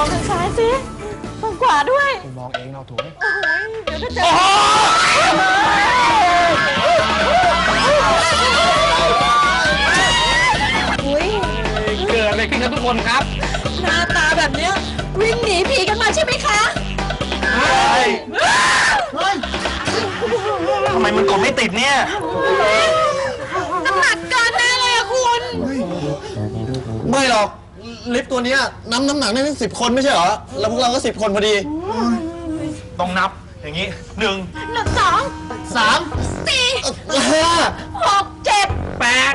องทางซ้ายสิทางขวาด้วยกูมองเองเราถุงโอ้ยเดี๋ยวถ้าเจออุ้ยเกิดอะไรขึ้นครับทุกคนครับหน้าตาแบบเนี้ยวิ่งหนีผีกันมาใช่ไหมคะทำไมมันกดไม่ติดเนี่ยน้ำหนักเกินแน่เลยอะคุณ ไม่หรอก ลิฟต์ตัวเนี้ยน้ำน้ำหนักได้ตั้งสิบคนไม่ใช่เหรอ แล้วพวกเราก็สิบคนพอดีต้องนับอย่างนี้หนึ่งหนึ่งสองสามสี่ห้าหกเจ็ดแปด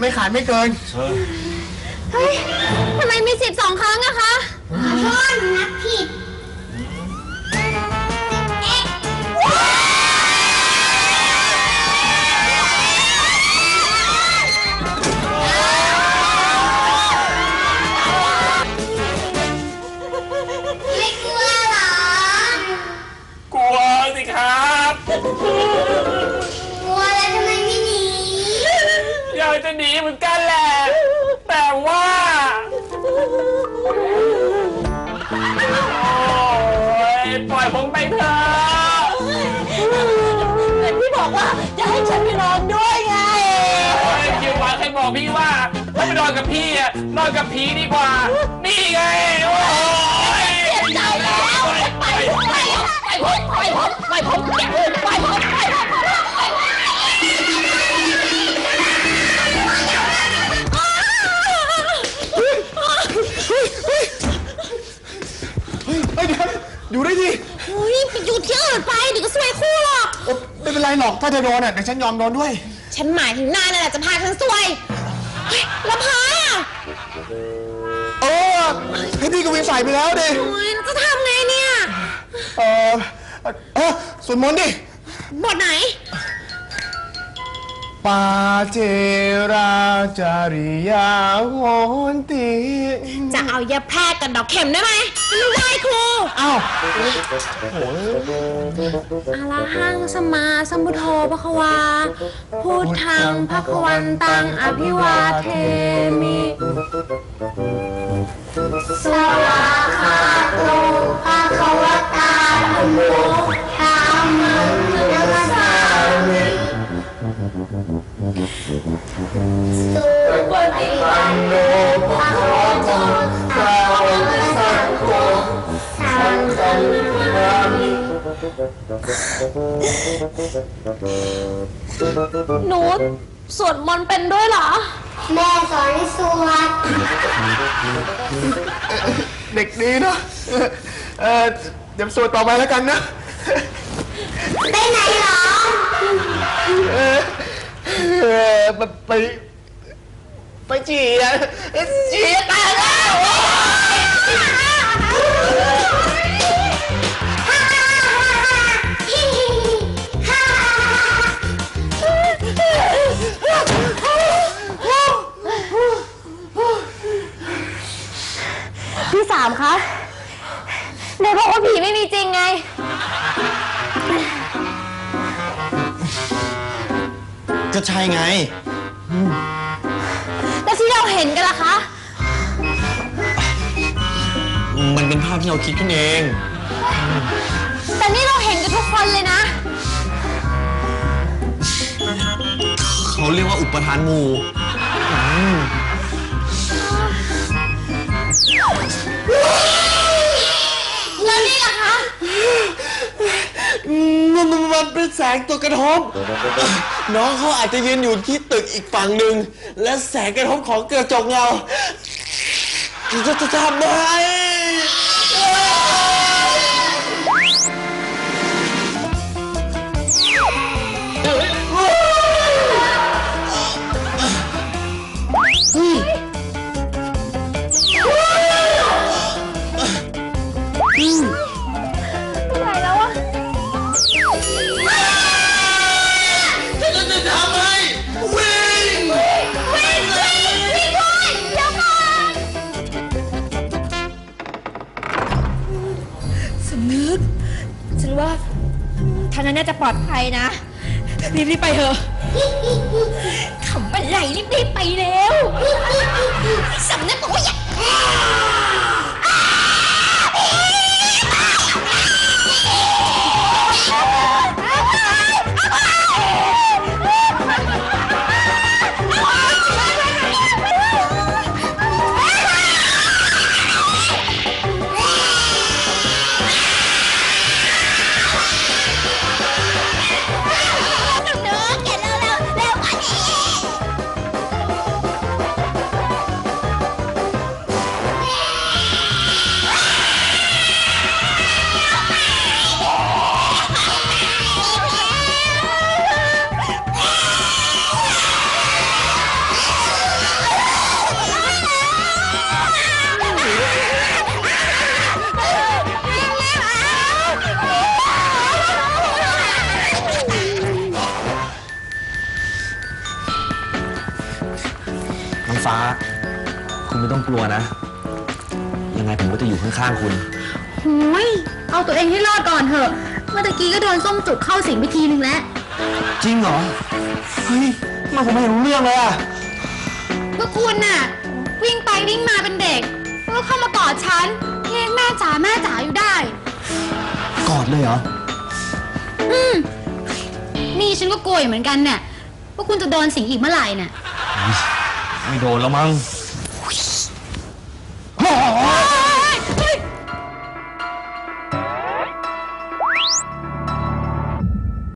ไม่ขาดไม่เกิน เฮ้ยทำไมมีสิบสองครั้งอะคะพ่อนับผิด บอกว่าจะให้ฉันไปนอนด้วยไงโอ้ยคิวหวานเคยบอกพี่ว่าถ้าไปนอนกับพี่อะนอนกับผีดีกว่า นี่ไง โอ้ยใจแล้วไปไปไปผมไปผมไปผมไปผมไปผมไปผมเฮ้ยเดี๋ยวอยู่ได้ดิเฮ้ยไปอยู่ที่อื่นไปเดี๋ยวก็สวยคู่หรอกโอ๊ะ ไม่เป็นไรหรอกถ้าเธอโดนอะเดี๋ยวฉันยอมโดนด้วย ฉันหมายถึงนายนั่นแหละจะพาฉันสวยเฮ้ยแล้วพายอะเออให้พี่กวินใส่ไปแล้วดิ โอ้ยจะทำไงเนี่ย เออเออสวดมนต์ดิ บทไหน ปาเจราจาริยาโหนติจะเอายาแพรกกับดอกเข็มได้ไหมไม่ได้ครูเอ้าอาราหังสมมาสัมพุทโธพะควาพุทธังพระควันตังอภิวาเทมิ หนูสวดมนต์เป็นด้วยเหรอ แม่สอนให้สวด เด็กดีเนาะเออเออเดี๋ยวสวดต่อไปแล้วกันนะ ไปไหนเหรอ เออเออไปไปไปจี่อะจี่ตายแล้วามคะไหนบอกว่าผีไม่มีจริงไง ก็ใช่ไง แล้วที่เราเห็นกันล่ะคะ มันเป็นภาพที่เราคิดขึ้นเอง แต่นี่เราเห็นกันทุกคนเลยนะ เขาเรียกว่าอุปทานหมู่แล้ มันเป็นแสงตัวกระทบ น้องเขาอาจจะยืนอยู่ที่ตึกอีกฝั่งหนึ่ง และแสงกระทบของกระจกเงาจะจะทำไม นึก ฉันว่าทางนั้นน่าจะปลอดภัยนะ รีบๆไปเถอะขำอะไรรีบๆไปเร็วสำนักบอกว่าอย่า น้องฟ้า คุณไม่ต้องกลัวนะ ยังไงผมก็จะอยู่ข้างๆคุณโอ้ยเอาตัวเองให้รอดก่อนเถอะ เมื่อตะกี้ก็โดนส้มจุกเข้าสิงไปทีนึงแล้ว จริงเหรอ เฮ้ยทำไมันผมไม่รู้เรื่องเลยอะเมื่อคุณน่ะ วิ่งไปวิ่งมาเป็นเด็กแล้วก็เข้ามากอดฉันเรียกแม่จ๋าแม่จ๋าอยู่ได้ กอดเลยเหรอ อืมนี่ฉันก็กลัวอยู่เหมือนกันเนี่ยว่าคุณจะโดนสิงอีกเมื่อไหร่น่ะ ไม่โดนแล้วมั้ง